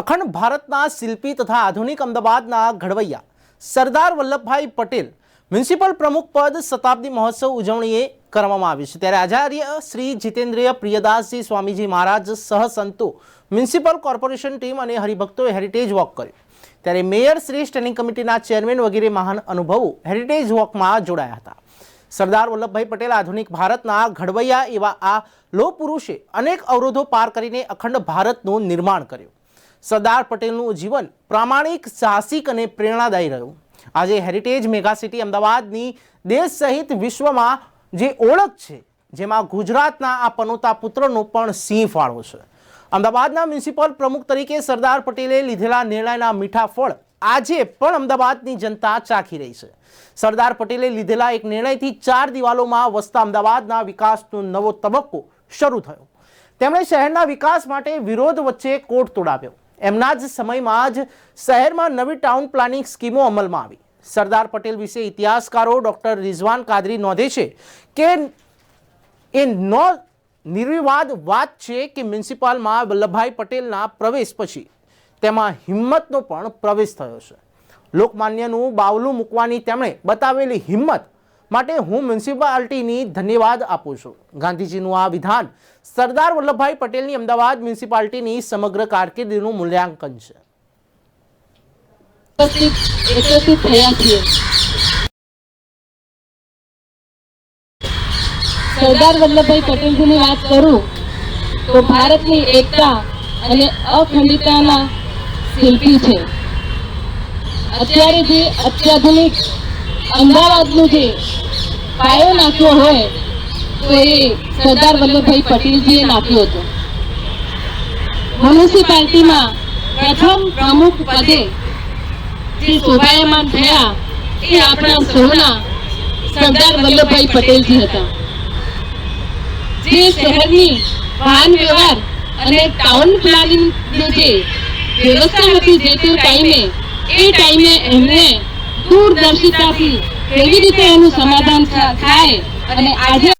અખંડ ભારતના શિલ્પી તથા આધુનિક અમદાવાદના ઘડવૈયા સરદાર વલ્લભભાઈ પટેલ મ્યુનિસિપલ પ્રમુખ પદ શતાબ્દી મહોત્સવ ઉજવણીએ કરવામાં આવી છે. ત્યારે આચાર્ય શ્રી જીતેન્દ્રિય પ્રિયદાસજી સ્વામીજી મહારાજ સહ સંતો મ્યુનિસિપલ કોર્પોરેશન ટીમ અને હરિભક્તોએ હેરિટેજ વોક કર્યું. ત્યારે મેયર શ્રી સ્ટેન્ડિંગ કમિટીના ચેરમેન વગેરે મહાન અનુભવો હેરિટેજ વોકમાં જોડાયા હતા. સરદાર વલ્લભભાઈ પટેલ આધુનિક ભારતના ઘડવૈયા એવા આ લોહ પુરુષે અનેક અવરોધો પાર કરીને અખંડ ભારતનું નિર્માણ કર્યું. સરદાર પટેલનું જીવન પ્રામાણિક, સાહસિક અને પ્રેરણાદાયી રહ્યું. આજે હેરિટેજ મેગાસિટી અમદાવાદની દેશ સહિત વિશ્વમાં જે ઓળખ છે, જેમાં ગુજરાતના આ પનોતા પુત્રનો પણ સિંહ ફાળો છે. અમદાવાદના મ્યુનિસિપલ પ્રમુખ તરીકે સરદાર પટેલે લીધેલા નિર્ણયના મીઠા ફળ આજે પણ અમદાવાદની જનતા ચાખી રહી છે. સરદાર પટેલે લીધેલા એક નિર્ણયથી ચાર દિવાલોમાં વસતા અમદાવાદના વિકાસનો નવો તબક્કો શરૂ થયો. તેમણે શહેરના વિકાસ માટે વિરોધ વચ્ચે કોટ તોડાવ્યો. એમના જ સમયમાં જ શહેરમાં નવી ટાઉન પ્લાનિંગ સ્કીમો અમલમાં આવી. સરદાર પટેલ વિશે ઇતિહાસકારો ડૉક્ટર રિઝવાન કાદરી નોંધે છે કે એ નો નિર્વિવાદ વાત છે કે મ્યુનિસિપાલમાં વલ્લભભાઈ પટેલના પ્રવેશ પછી તેમાં હિંમતનો પણ પ્રવેશ થયો છે. લોકમાન્યનું બાવલું મૂકવાની તેમણે બતાવેલી હિંમત માટે હું મ્યુનિસિપાલિટીની ધન્યવાદ આપું છું. ગાંધીજીનું આ વિધાન સરદાર વલ્લભભાઈ પટેલની અમદાવાદ મ્યુનિસિપાલિટીની સમગ્ર કારકિર્દીનું મૂલ્યાંકન છે. સરદાર વલ્લભભાઈ પટેલજીની વાત કરું તો ભારતની એકતા અને અખંડિતતાના શિલ્પી છે. અત્યારે જે અત્યાધુનિક અમદાવાદનું જે પાયો નાખ્યો હોય, તો એ સરદાર વલ્લભભાઈ પટેલજીએ નાખ્યો હતો. મ્યુનિસિપાલિટીમાં પ્રથમ પ્રમુખ પદે જે શોભાયમાન થયા એ આપણા સૌના સરદાર વલ્લભભાઈ પટેલજી હતા. જે શહેરની વાહન વ્યવહાર અને ટાઉન પ્લાનિંગ જે વ્યવસ્થા હતી જે તે ટાઈમે, એ ટાઈમે એમને દૂરદર્શિતાથી કેવી રીતે એનું સમાધાન થાય? અને આજે